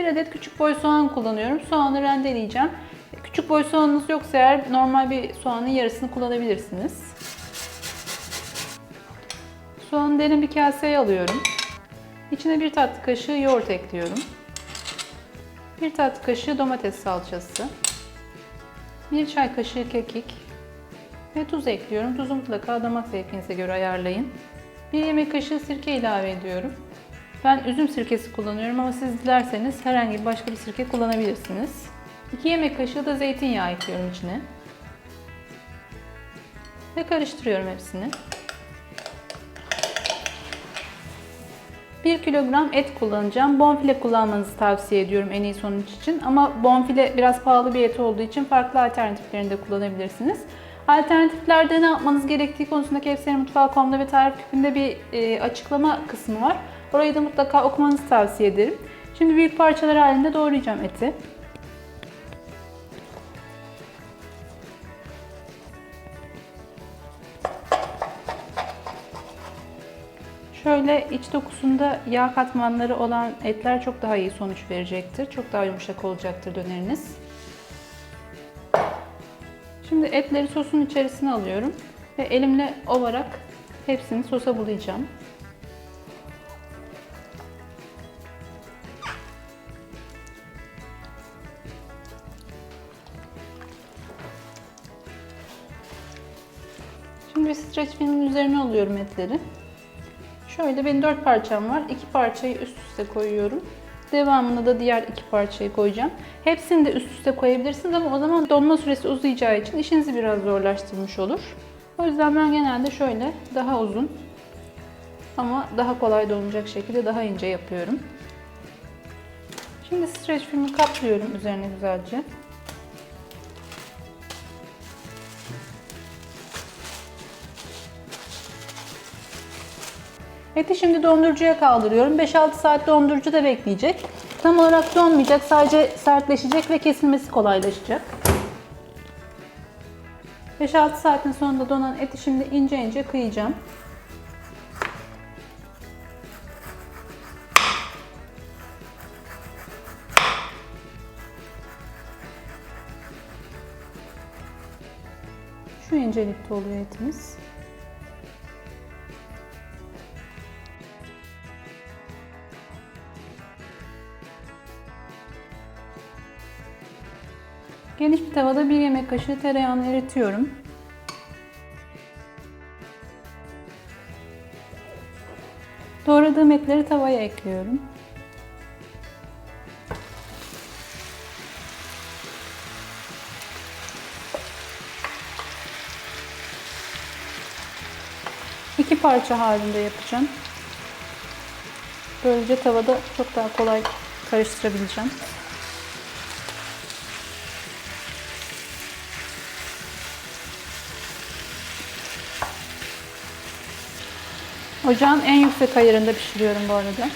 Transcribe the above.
Bir adet küçük boy soğan kullanıyorum. Soğanı rendeleyeceğim. Küçük boy soğanınız yoksa eğer normal bir soğanın yarısını kullanabilirsiniz. Soğanı derin bir kaseye alıyorum. İçine bir tatlı kaşığı yoğurt ekliyorum. Bir tatlı kaşığı domates salçası. Bir çay kaşığı kekik. Ve tuz ekliyorum. Tuzu mutlaka damak zevkinize göre ayarlayın. Bir yemek kaşığı sirke ilave ediyorum. Ben üzüm sirkesi kullanıyorum ama siz dilerseniz herhangi başka bir sirke kullanabilirsiniz. 2 yemek kaşığı da zeytinyağı ekliyorum içine. Ve karıştırıyorum hepsini. 1 kilogram et kullanacağım. Bonfile kullanmanızı tavsiye ediyorum en iyi sonuç için. Ama bonfile biraz pahalı bir et olduğu için farklı alternatiflerini de kullanabilirsiniz. Alternatiflerde ne yapmanız gerektiği konusunda Kevser Mutfağı.com'da ve tarif küpünde bir e, açıklama kısmı var. Orayı da mutlaka okumanızı tavsiye ederim. Şimdi büyük parçalar halinde doğrayacağım eti. Şöyle iç dokusunda yağ katmanları olan etler çok daha iyi sonuç verecektir. Çok daha yumuşak olacaktır döneriniz. Şimdi etleri sosun içerisine alıyorum ve elimle ovarak hepsini sosa bulayacağım. Şimdi streç filmin üzerine alıyorum etleri. Şöyle benim 4 parçam var. 2 parçayı üst üste koyuyorum. Devamında da diğer iki parçayı koyacağım. Hepsini de üst üste koyabilirsiniz ama o zaman donma süresi uzayacağı için işinizi biraz zorlaştırmış olur. O yüzden ben genelde şöyle daha uzun ama daha kolay donacak şekilde daha ince yapıyorum. Şimdi streç filmi kaplıyorum üzerine güzelce. Eti şimdi dondurucuya kaldırıyorum. 5-6 saat dondurucuda bekleyecek. Tam olarak donmayacak, sadece sertleşecek ve kesilmesi kolaylaşacak. 5-6 saatin sonunda donan eti şimdi ince ince kıyacağım. Şu incelikte oluyor etimiz. Geniş bir tavada bir yemek kaşığı tereyağını eritiyorum. Doğradığım etleri tavaya ekliyorum. İki parça halinde yapacağım. Böylece tavada çok daha kolay karıştırabileceğim. Ocağın en yüksek ayarında pişiriyorum bu arada.